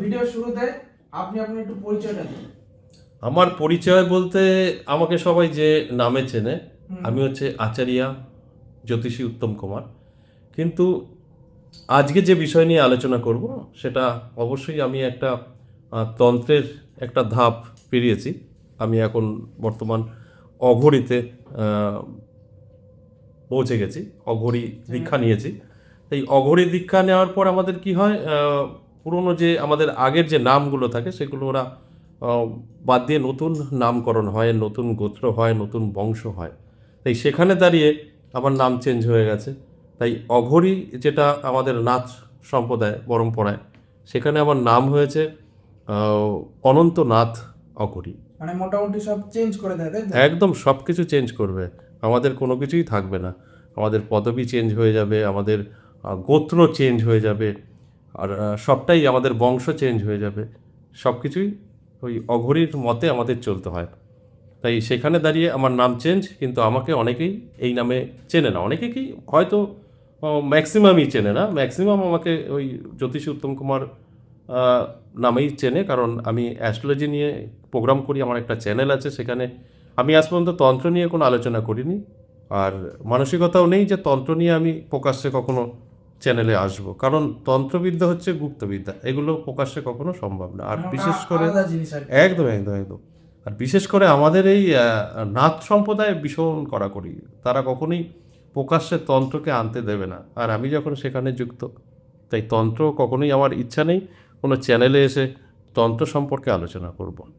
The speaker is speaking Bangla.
ভিডিও শুরুতে আপনি আপনার একটু পরিচয়টা দিন। আমার পরিচয় বলতে আমাকে সবাই যে নামে চেনে আমি হচ্ছে আচারিয়া জ্যোতিষী উত্তম কুমার। কিন্তু আজকে যে বিষয় নিয়ে আলোচনা করব সেটা অবশ্যই আমি একটা তন্ত্রের একটা ধাপ পেরিয়েছি। আমি এখন বর্তমান অঘরিতে আহ, পৌঁছে গেছি অঘরি দীক্ষা নিয়েছি। এই অঘরি দীক্ষা নেওয়ার পর আমাদের কি হয় পুরনো যে আমাদের আগের যে নামগুলো থাকে সেগুলো ওরা বাদ দিয়ে নতুন নামকরণ হয় নতুন গোত্র হয় নতুন বংশ হয়। তাই সেখানে দাঁড়িয়ে আমার নাম চেঞ্জ হয়ে গেছে। তাই অঘরি যেটা আমাদের নাচ সম্প্রদায় পরম্পরায় সেখানে আমার নাম হয়েছে অনন্তনাথ অঘরি। মানে মোটামুটি সব চেঞ্জ করে দেয় একদম সব কিছু চেঞ্জ করবে। আমাদের কোনো কিছুই থাকবে না। আমাদের পদবি চেঞ্জ হয়ে যাবে আমাদের গোত্র চেঞ্জ হয়ে যাবে। আর সবটাই আমাদের বংশ চেঞ্জ হয়ে যাবে। সব কিছুই ওই অঘরির মতে আমাদের চলতে হয়। তাই সেখানে দাঁড়িয়ে আমার নাম চেঞ্জ কিন্তু আমাকে অনেকেই এই নামে চেনে না। অনেকে কি হয়তো ম্যাক্সিমামই চেনে না। ম্যাক্সিমাম আমাকে ওই জ্যোতিষী উত্তম কুমার নামেই চেনে। কারণ আমি অ্যাস্ট্রোলজি নিয়ে প্রোগ্রাম করি, আমার একটা চ্যানেল আছে সেখানে। আমি আজ পর্যন্ত তন্ত্র নিয়ে কোনো আলোচনা করিনি। আর মানসিকতাও নেই যে তন্ত্র নিয়ে আমি প্রকাশ্যে কখনো চ্যানেলে আসব। কারণ তন্ত্রবিদ্যা হচ্ছে গুপ্তবিদ্যা। এগুলো প্রকাশ্যে কখনো সম্ভব না। আর মানে বিশেষ করে। একদম একদম একদম। আর বিশেষ করে আমাদের এই নাথ সম্প্রদায় ভীষণ কড়াকড়ি। তারা কখনোই প্রকাশ্যে তন্ত্রকে আনতে দেবে না। আর আমি যখন সেখানে যুক্ত তাই তন্ত্র কখনোই আমার ইচ্ছা নেই কোনো চ্যানেলে এসে তন্ত্র সম্পর্কে আলোচনা করব।